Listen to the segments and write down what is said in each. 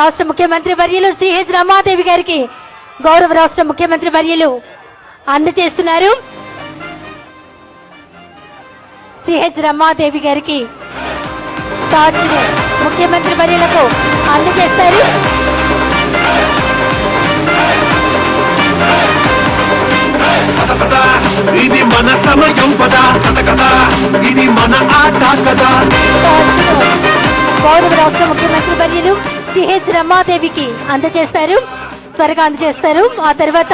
రాష్ట్ర ముఖ్యమంత్రి వర్యులు సిహెచ్ రమాదేవి గారికి గౌరవ రాష్ట్ర ముఖ్యమంత్రి వర్యులు అందజేస్తున్నారు. సిహెచ్ రమాదేవి గారికి ముఖ్యమంత్రి వర్యులకు అందజేస్తారు. రమాదేవికి అందజేస్తారు త్వరగా అందజేస్తారు. ఆ తర్వాత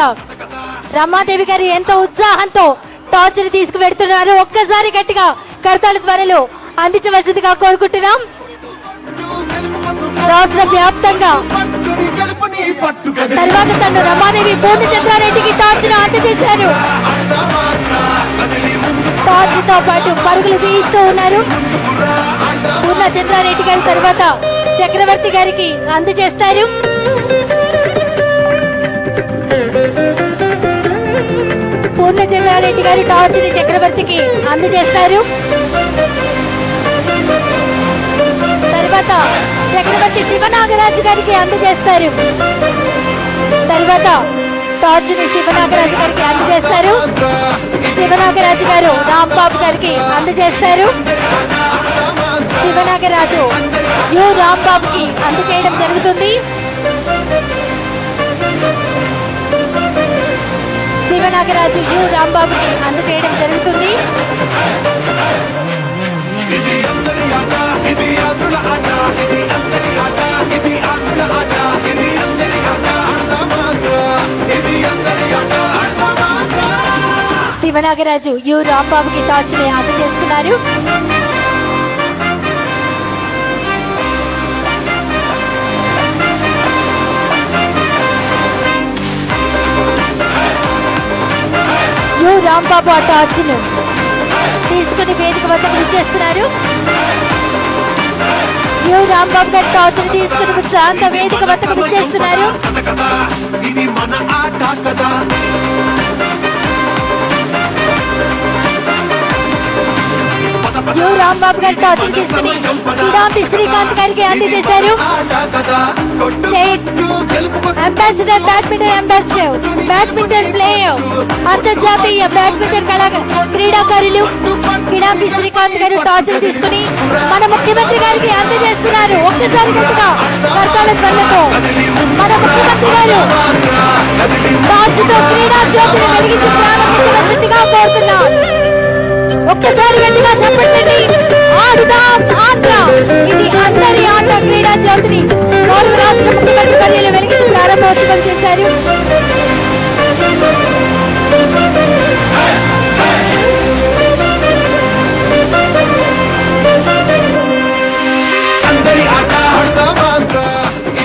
రమాదేవి గారు ఎంతో ఉత్సాహంతో టార్చ్ని తీసుకువెడుతున్నారు. ఒక్కసారి గట్టిగా కర్తలు త్వరలో అందించవలసిందిగా కోరుకుంటున్నాం. రాష్ట్ర వ్యాప్తంగా తర్వాత తను రమాదేవి పూర్ణచంద్రారెడ్డికి టార్చ్ను అందజేశారు. టార్చ్తో పాటు పరుగులు తీస్తూ ఉన్నారు. రాజేంద్రారెడ్డి గారి తర్వాత చక్రవర్తి గారికి అందజేస్తారు. పూర్ణ గారి గారు చక్రవర్తికి అందజేస్తారు. తర్వాత చక్రవర్తి శివనాగరాజు గారికి అందజేస్తారు. తర్వాత టార్చ్ని శివనాగరాజు గారికి అందజేస్తారు. శివనాగరాజు గారు రాంబాబు గారికి అందజేస్తారు. శివనాగరాజు యు రాంబాబుకి అందచేయడం జరుగుతుంది. శివనాగరాజు యు రాంబాబుకి అందచేయడం జరుగుతుంది. ఇది అందరి ఆట ఇది అందజేస్తున్నారు. రాంబాబు అటు టార్చ్ తీసుకుని వేదిక వద్దకు విచ్చేస్తున్నారు. యు రాంబాబు గారి టార్చ్ తీసుకుని శాంత వేదిక వద్దకు విచ్చేస్తున్నారు. రాంబాబు గారి టార్చ్ తీసుకుని శ్రీరాంతి శ్రీకాంత్ గారికి అందజేశారు state ambassador badminton ambassador badminton player అంతర్జాతీయ బ్యాడ్మింటన్ కళా క్రీడాకారులు కిడాంబి శ్రీకాంత్ గారు టార్చ్ తీసుకుని మన ముఖ్యమంత్రి గారికి అందజేస్తున్నారు ఒక్కసారి గట్టిగా కర్తాల ధ్వనులతో మన ముఖ్యమంత్రి గారు. టార్చ్తో క్రీడా జ్యోతిని వెలిగించి ఒక్కసారి గట్టిగా చెప్పండి ఆడుదాం ఆంధ్ర